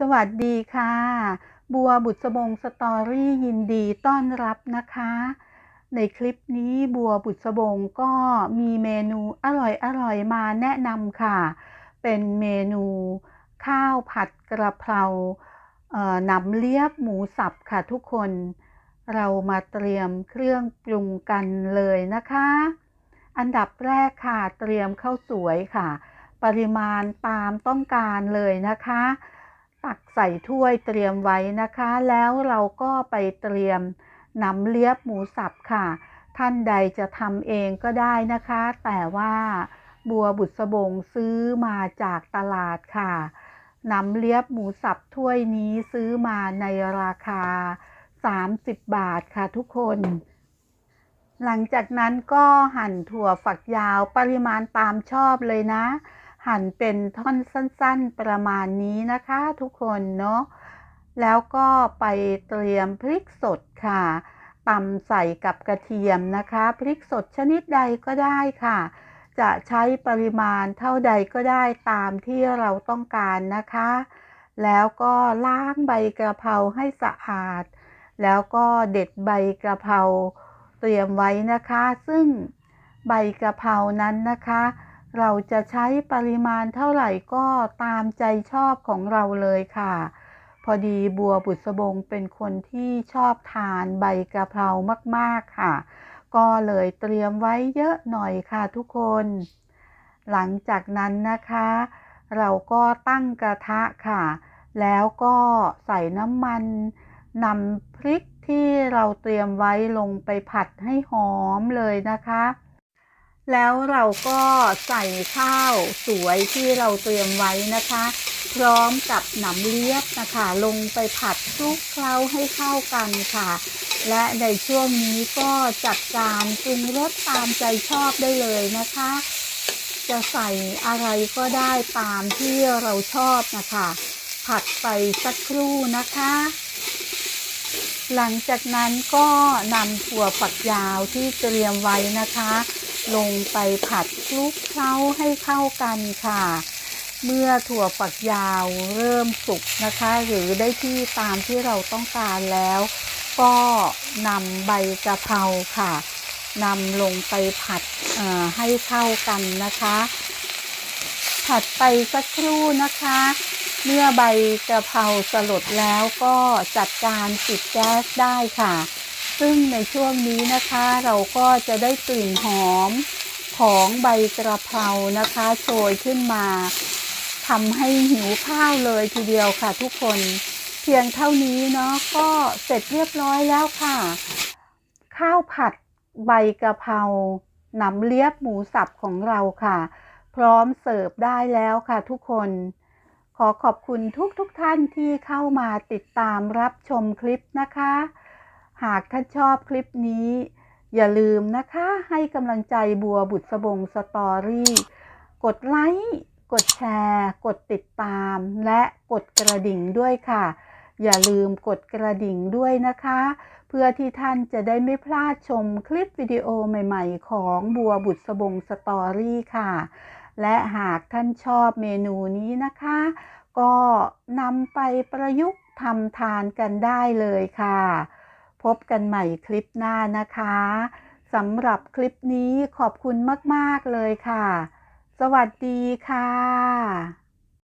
สวัสดีค่ะ บัวบุษบงสตอรี่ยินดีต้อนรับนะคะ ในคลิปนี้บัวบุษบงก็มีเมนูอร่อยๆมาแนะนำค่ะ เป็นเมนูข้าวผัดกระเพราหนำเลียบหมูสับค่ะทุกคน เรามาเตรียมเครื่องปรุงกันเลยนะคะ อันดับแรกค่ะเตรียมข้าวสวยค่ะ ปริมาณตามต้องการเลยนะคะ ตักใส่ถ้วยเตรียมไว้นะคะ แล้วเราก็ไปเตรียมน้ำเลียบหมูสับค่ะ ท่านใดจะทำเองก็ได้นะคะ แต่ว่าบัวบุษบงซื้อมาจากตลาดค่ะน้ำเลียบหมูสับถ้วยนี้ซื้อมาในราคา 30 บาทค่ะทุกคน หลังจากนั้นก็หั่นถั่วฝักยาวปริมาณตามชอบเลยนะ หั่นเป็นท่อนสั้นๆประมาณนี้นะคะทุกคนเนาะแล้วก็ไปเตรียมพริกสดค่ะตำใส่กับกระเทียมนะคะ พริกสดชนิดใดก็ได้ค่ะ จะใช้ปริมาณเท่าใดก็ได้ตามที่เราต้องการนะคะ แล้วก็ล้างใบกระเพราให้สะอาด แล้วก็เด็ดใบกระเพราเตรียมไว้นะคะ ซึ่งใบกระเพรานั้นนะคะ เราจะใช้ปริมาณเท่าไหร่ก็ตามใจชอบของเราเลยค่ะ พอดีบัวบุษบงเป็นคนที่ชอบทานใบกะเพรามากๆค่ะ ก็เลยเตรียมไว้เยอะหน่อยค่ะทุกคน หลังจากนั้นนะคะ เราก็ตั้งกระทะค่ะ แล้วก็ใส่น้ำมันนำพริกที่เราเตรียมไว้ลงไปผัดให้หอมเลยนะคะ แล้วเราก็ใส่ข้าวสวยที่เราเตรียมไว้นะคะ พร้อมกับหนำเลียบนะคะ ลงไปผัดคลุกเคล้าให้เข้ากันค่ะ และในช่วงนี้ก็จัดการปรุงรสตามใจชอบได้เลยนะคะ จะใส่อะไรก็ได้ตามที่เราชอบนะคะ ผัดไปสักครู่นะคะหลังจากนั้นก็นำถั่วฝักยาวที่เตรียมไว้นะคะ ลงไปผัดคลุกเคล้าให้เข้ากันค่ะ เมื่อถั่วฝักยาวเริ่มสุกนะคะ หรือได้ที่ตามที่เราต้องการแล้ว ก็นำใบกะเพราค่ะนำลงไปผัดให้เข้ากันนะคะ ผัดไปสักครู่นะคะ เมื่อใบกะเพราสลดแล้วก็จัดการปิดแก๊สได้ค่ะ ซึ่งในช่วงนี้นะคะเราก็จะได้กลิ่นหอมของใบกระเพรานะคะโชยขึ้นมาทำให้หิวข้าวเลยทีเดียวค่ะทุกคน เพียงเท่านี้เนาะก็เสร็จเรียบร้อยแล้วค่ะ ข้าวผัดใบกระเพราหนำเลียบหมูสับของเราค่ะ พร้อมเสิร์ฟได้แล้วค่ะทุกคน ขอขอบคุณทุกทุกๆท่านที่เข้ามาติดตามรับชมคลิปนะคะ หากท่านชอบคลิปนี้ อย่าลืมนะคะให้กำลังใจบัวบุษบงสตอรี่ กดไลค์กดแชร์ กดติดตาม และกดกระดิ่งด้วยค่ะ อย่าลืมกดกระดิ่งด้วยนะคะ เพื่อที่ท่านจะได้ไม่พลาดชมคลิปวิดีโอใหม่ ๆ ของบัวบุษบงสตอรี่ค่ะ และหากท่านชอบเมนูนี้นะคะ ก็นำไปประยุกต์ทำทานกันได้เลยค่ะ พบกันใหม่คลิปหน้านะคะสำหรับคลิปนี้ขอบคุณมาก ๆ เลยค่ะ สวัสดีค่ะ